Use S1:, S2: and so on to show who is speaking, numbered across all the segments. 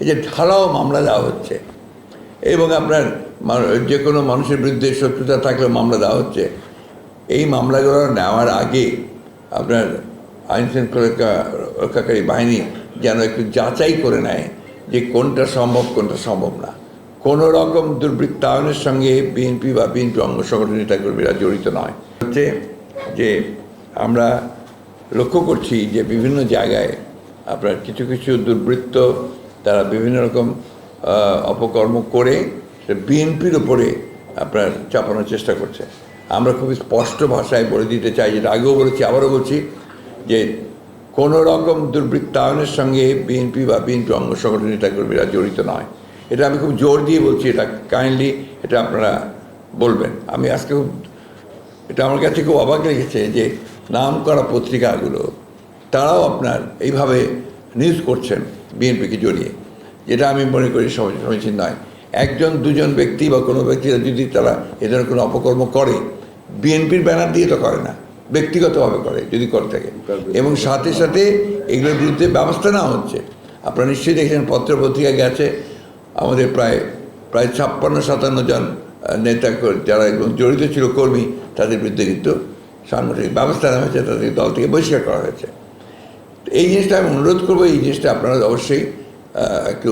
S1: এই যে ঢালাও মামলা দেওয়া হচ্ছে। এবং আপনার যে কোনো মানুষের বিরুদ্ধে শত্রুতা থাকলেও মামলা দেওয়া হচ্ছে। এই মামলাগুলো নেওয়ার আগে আপনার আইন শৃঙ্খলা রক্ষাকারী বাহিনী যেন একটু যাচাই করে নেয় যে কোনটা সম্ভব কোনটা সম্ভব না। কোনো রকম দুর্বৃত্তায়নের সঙ্গে বিএনপি বা বিএনপি অঙ্গ সংগঠন নেতাকর্মীরা জড়িত নয়। হচ্ছে যে আমরা লক্ষ্য করছি যে বিভিন্ন জায়গায় আপনার কিছু কিছু দুর্বৃত্ত তারা বিভিন্ন রকম অপকর্ম করে বিএনপির ওপরে আপনার চাপানোর চেষ্টা করছে। আমরা খুবই স্পষ্ট ভাষায় বলে দিতে চাই, যেটা আগেও বলেছি, আবারও বলছি, যে কোনো রকম দুর্বৃত্তায়নের সঙ্গে বিএনপি বা বিএনপি অঙ্গ সংগঠন নেতাকর্মীরা জড়িত নয়। এটা আমি খুব জোর দিয়ে বলছি, এটা কাইন্ডলি এটা আপনারা বলবেন। আমি আজকে খুব, এটা আমার কাছে খুব অবাক লেগেছে যে নাম করা পত্রিকাগুলো, তারাও আপনার এইভাবে নিউজ করছেন বিএনপিকে জড়িয়ে। যেটা আমি মনে করি সম- সমীচীন নয়। একজন, দুজন ব্যক্তি বা কোনো ব্যক্তিরা যদি তারা এ ধরনের কোনো অপকর্ম করে, বিএনপির ব্যানার দিয়ে তো করে না, ব্যক্তিগতভাবে করে, যদি করে থাকে। এবং সাথে সাথে এগুলোর বিরুদ্ধে ব্যবস্থা নেওয়া হচ্ছে। আপনারা নিশ্চয়ই দেখেছেন পত্র পত্রিকা গেছে, আমাদের প্রায় প্রায় ছাপ্পান্ন, সাতান্ন জন নেতা যারা একদম জড়িত ছিল, কর্মী, তাদের বিরুদ্ধে কিন্তু সাংগঠনিক ব্যবস্থা নেওয়া হয়েছে, তাদের দল থেকে বহিষ্কার করা হয়েছে। এই জিনিসটা আমি অনুরোধ করব, এই জিনিসটা আপনারা অবশ্যই একটু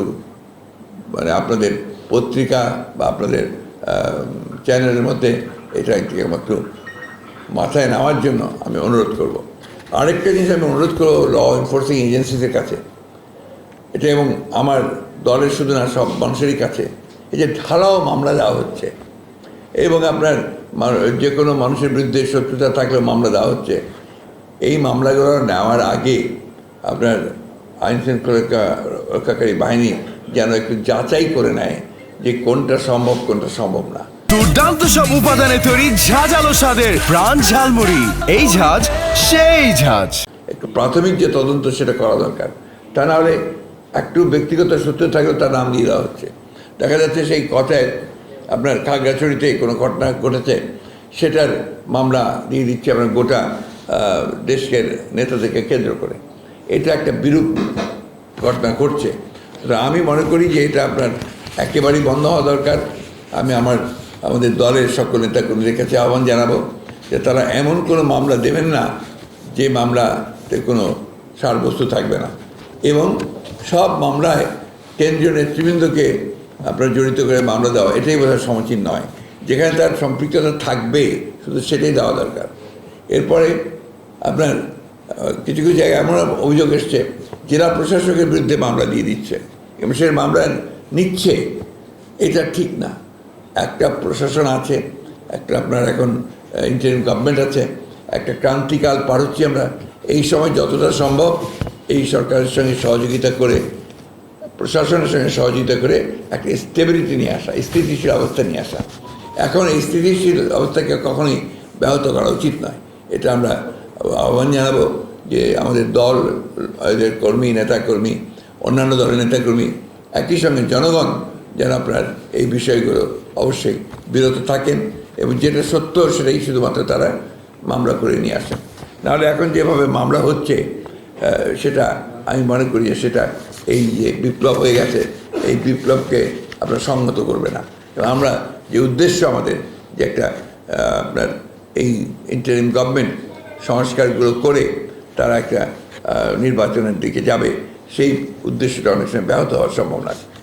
S1: মানে আপনাদের পত্রিকা বা আপনাদের চ্যানেলের মধ্যে এটা একটু একটু মাথায় নেওয়ার জন্য আমি অনুরোধ করব। আরেকটা জিনিস আমি অনুরোধ করব ল এনফোর্সিং এজেন্সিদের কাছে। এটা এবং আমার দলের শুধু না, সব মানুষেরই কাছে। এই যে ঢালাও মামলা দেওয়া হচ্ছে এবং আপনার যে কোনো মানুষের বিরুদ্ধে শত্রুতা থাকলেও মামলা দেওয়া হচ্ছে। এই মামলাগুলো নেওয়ার আগে আপনার আইন শৃঙ্খলা রক্ষাকারী বাহিনী যেন একটু যাচাই করে নেয় যে কোনটা সম্ভব কোনটা সম্ভব না।
S2: দুর্দান্ত সব উপাদানে তৈরি ঝাঁঝালো স্বাদের প্রাণ ঝালমুড়ি। এই ঝাঁজ সেই ঝাঁজ।
S1: একটু প্রাথমিক যে তদন্ত সেটা করা দরকার। তা নাহলে একটু ব্যক্তিগত সূত্র থাকলেও তার নাম দিয়ে দেওয়া হচ্ছে। দেখা যাচ্ছে সেই কথায় আপনার খাগড়াছড়িতে কোনো ঘটনা ঘটেছে সেটার মামলা দিয়ে দিচ্ছে আপনার গোটা আহ, দেশের নেতাদেরকে কেন্দ্র করে। এটা একটা বিরূপ ঘটনা ঘটছে। আমি মনে করি যে এটা আপনার একেবারেই বন্ধ হওয়া দরকার। আমি আমার, আমাদের দলের সকল নেতাকর্মীদের কাছে আহ্বান জানাব যে তারা এমন কোনো মামলা দেবেন না যে মামলাতে কোনো সারবস্তু থাকবে না। এবং সব মামলায় কেন্দ্রীয় নেতৃবৃন্দকে আপনার জড়িত করে মামলা দেওয়া, এটাই বোধহয় সমীচীন নয়। যেখানে তার সম্পৃক্ততা থাকবে, শুধু সেটাই দেওয়া দরকার। এরপরে আপনার কিছু কিছু জায়গায় এমন অভিযোগ এসছে, জেলা প্রশাসকের বিরুদ্ধে মামলা দিয়ে দিচ্ছে। এবং সে মামলা নিচ্ছে, এটা ঠিক না। একটা প্রশাসন আছে, একটা আপনার এখন ইন্টারিম গভর্নমেন্ট আছে, একটা ক্রান্তিকাল পার হচ্ছি আমরা। এই সময় যতটা সম্ভব এই সরকারের সঙ্গে সহযোগিতা করে, প্রশাসনের সঙ্গে সহযোগিতা করে একটা স্টেবিলিটি নিয়ে আসা, স্থিতিশীল অবস্থা নিয়ে আসা। এখন এই স্থিতিশীল অবস্থাকে কখনোই ব্যাহত করা উচিত নয়। এটা আমরা আহ্বান জানাব যে আমাদের দল কর্মী, নেতাকর্মী, অন্যান্য দলের নেতাকর্মী, একই সঙ্গে জনগণ যেন আপনার এই বিষয়গুলো অবশ্যই বিরত থাকেন এবং যেটা সত্য সেটাই শুধুমাত্র তারা মামলা করে নিয়ে আসেন। নাহলে এখন যেভাবে মামলা হচ্ছে সেটা আমি মনে করি যে সেটা এই যে বিপ্লব হয়ে গেছে, এই বিপ্লবকে আপনার সংগত করবে না। এবং আমরা যে উদ্দেশ্য আমাদের যে একটা আপনার এই ইন্টারিম গভর্নমেন্ট সংস্কারগুলো করে তারা একটা নির্বাচনের দিকে যাবে। সেই উদ্দেশ্যটা অনেক সময় ব্যাহত হওয়ার সম্ভাবনা আছে।